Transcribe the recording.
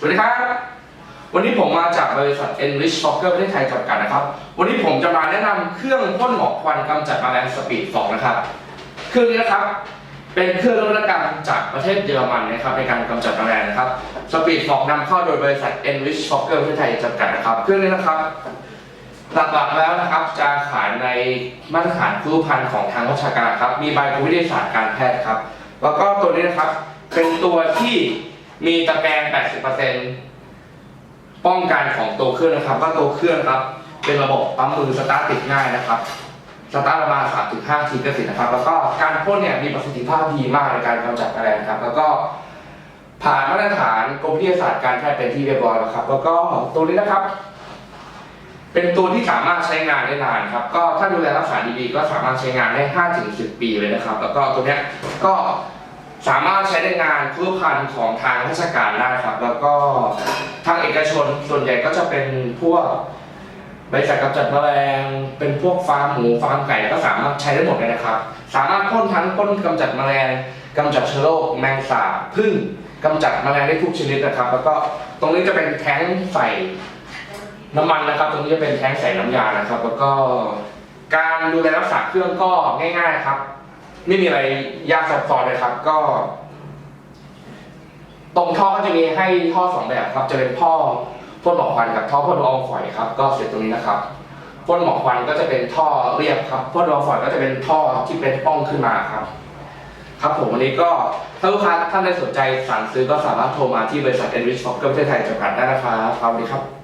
สวัสดีครับ วันนี้ผมมาจากบริษัท Enrich Soccer ประเทศไทยจำกัดนะครับ วันนี้ผมจะมาแนะนำเครื่องพ่นหมอกควันกำจัดแมลงสปีด 2 นะครับ เครื่องนี้นะครับ เป็นเครื่องนวัตกรรมจากประเทศเยอรมันนะครับในการกำจัดแมลงนะครับ สปีด 2นำเข้าโดยบริษัท Enrich Soccer ประเทศไทยจำกัดนะครับ เครื่องนี้นะครับหลักๆแล้วนะครับจะขายในมาตรฐานคู่พันของทางราชการครับ มีใบวิทยาศาสตร์การแพทย์ครับ แล้วก็ตัวนี้นะครับเป็นตัวที่ มีตะแกรง 80%ป้องกันของตัวเครื่องนะครับ ก็ตัวเครื่องครับ เป็นระบบปั๊มมือสตาร์ทติดง่ายนะครับสตาร์ทประมาณ3-5ทีก็ติดนะครับ แล้วก็การพ่นเนี่ยมีประสิทธิภาพดีมากในการกำจัดแมลงครับ แล้วก็ผ่านมาตรฐานกรมวิทยาศาสตร์การแพทย์เป็นที่เรียบร้อยแล้วครับ แล้วก็ตัวนี้นะครับ เป็นตัวที่สามารถใช้งานได้นานครับ ก็ถ้าดูแลรักษาดีๆก็สามารถใช้งานได้ 5-10 ปีเลยนะครับ แล้วก็ตัวเนี้ยก็ สามารถใช้ในงานทุกพันของทางราชการได้ครับ แล้วก็ทางเอกชนส่วนใหญ่ก็จะเป็นพวกบริษัทกำจัดแมลงเป็นพวกฟาร์มหมูฟาร์มไก่ก็สามารถใช้ได้หมดเลยนะครับ สามารถพ่นทั้งพ่นกำจัดแมลงกำจัดเชื้อโรคแมงสาบผึ้งกำจัดแมลงได้ทุกชนิดนะครับ แล้วก็ตรงนี้จะเป็นแท้งใส่น้ำมันนะครับ ตรงนี้จะเป็นแท้งใส่น้ำยานะครับ แล้วก็การดูแลรักษาเครื่องก็ง่าย ๆ ครับ ไม่มีอะไรยากซับซ้อนเลยครับ ก็ ตรงท่อก็จะมีให้ท่อสองแบบครับ จะเป็นท่อพ่นหมอกควันกับท่อพ่นละอองฝอยครับ ก็เสร็จตรงนี้นะครับพ่นหมอกควันก็จะเป็นท่อเรียบครับพ่นละอองฝอยก็จะเป็นท่อที่เป็นป้องขึ้นมาครับ ครับผมวันนี้ก็ถ้าลูกค้าท่านใดสนใจสั่งซื้อก็สามารถโทรมาที่บริษัท Enrich Soccer ประเทศไทยจำกัดได้นะครับสวัสดีครับ